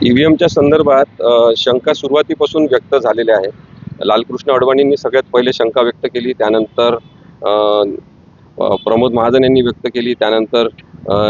ईव्हीएमच्या संदर्भात शंका सुरुवातीपासून व्यक्त झालेल्या आहे. लालकृष्ण अडवाणींनी सगळ्यात पहिले शंका व्यक्त केली त्यानंतर प्रमोद महाजन यांनी व्यक्त केली त्यानंतर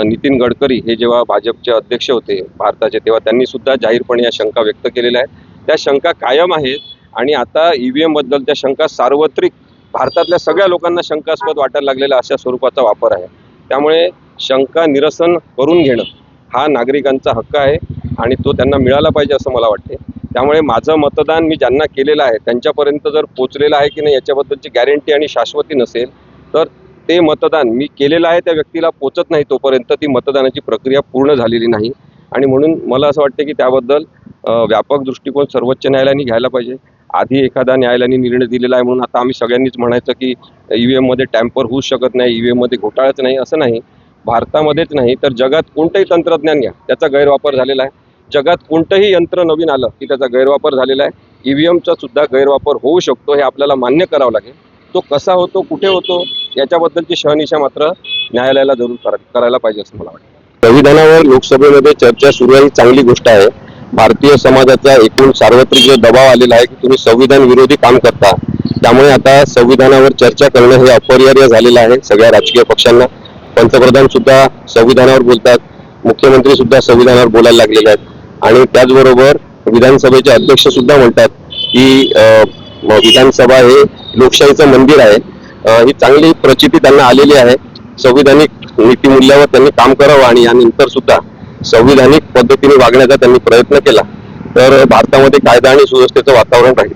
नितीन गडकरी हे जेव्हा भाजपचे अध्यक्ष होते भारताचे तेव्हा त्यांनी सुद्धा जाहीरपणे या शंका व्यक्त केलेल्या आहेत. त्या शंका कायम आहेत आणि आता ई व्ही एमबद्दल त्या शंका सार्वत्रिक भारतातल्या सगळ्या लोकांना शंकास्पद वाटायला लागलेला अशा स्वरूपाचा वापर आहे. त्यामुळे शंका निरसन करून घेणं हा नागरिकांचा हक्क आहे. आणि तो त्यांना मिळाला पाहिजे असं मला वाटते. त्यामुळे माझं मतदान मी ज्यांना केलेलं आहे त्यांच्यापर्यंत जर पोचलेलं आहे की नाही याच्याबद्दलची गॅरंटी आणि शाश्वती नसेल तर ते मतदान मी केलेलं आहे त्या व्यक्तीला पोचत नाही तोपर्यंत ती मतदानाची प्रक्रिया पूर्ण झालेली नाही. आणि म्हणून मला असं वाटतं की त्याबद्दल व्यापक दृष्टिकोन सर्वोच्च न्यायालयाने घ्यायला पाहिजे. आधी एखादा न्यायालयाने निर्णय दिलेला आहे म्हणून आता आम्ही सगळ्यांनीच म्हणायचं की ईव्हीएममध्ये टॅम्पर होऊ शकत नाही ईव्हीएममध्ये घोटाळाच नाही असं नाही. भारतामध्येच नाही तर जगात कोणतंही तंत्रज्ञान घ्या त्याचा गैरवापर झालेला आहे. जगात कोणतंही यंत्र नवीन आलं की त्याचा गैरवापर झालेला आहे. ईव्हीएमचा सुद्धा गैरवापर होऊ शकतो हे आपल्याला मान्य करावं लागेल. तो कसा होतो कुठे होतो याच्याबद्दलची शहनिशा मात्र न्यायालयाला जरूर करायला पाहिजे असं मला वाटतं. संविधानावर लोकसभेमध्ये चर्चा सुरू आहे ही चांगली गोष्ट आहे. भारतीय समाजाचा एकूण सार्वत्रिक जो दबाव आलेला आहे की तुम्ही संविधान विरोधी काम करता. त्यामुळे आता संविधानावर चर्चा करणं हे अपरिहार्य झालेलं आहे सगळ्या राजकीय पक्षांना. पंतप्रधान सुद्धा संविधानावर बोलतात मुख्यमंत्री सुद्धा संविधानावर बोलायला लागलेले आहेत. आणि त्याचबरोबर विधानसभेचे अध्यक्ष सुद्धा म्हणतात की विधानसभा हे लोकशाहीचं मंदिर आहे. ही चांगली प्रचिती त्यांना आलेली आहे. संविधानिक नीतिमूल्यावर त्यांनी काम करावं आणि यानंतर सुद्धा संविधानिक पद्धतीने वागण्याचा त्यांनी प्रयत्न केला. तर भारतामध्ये कायदा आणि सुव्यवस्थेचं वातावरण राहील.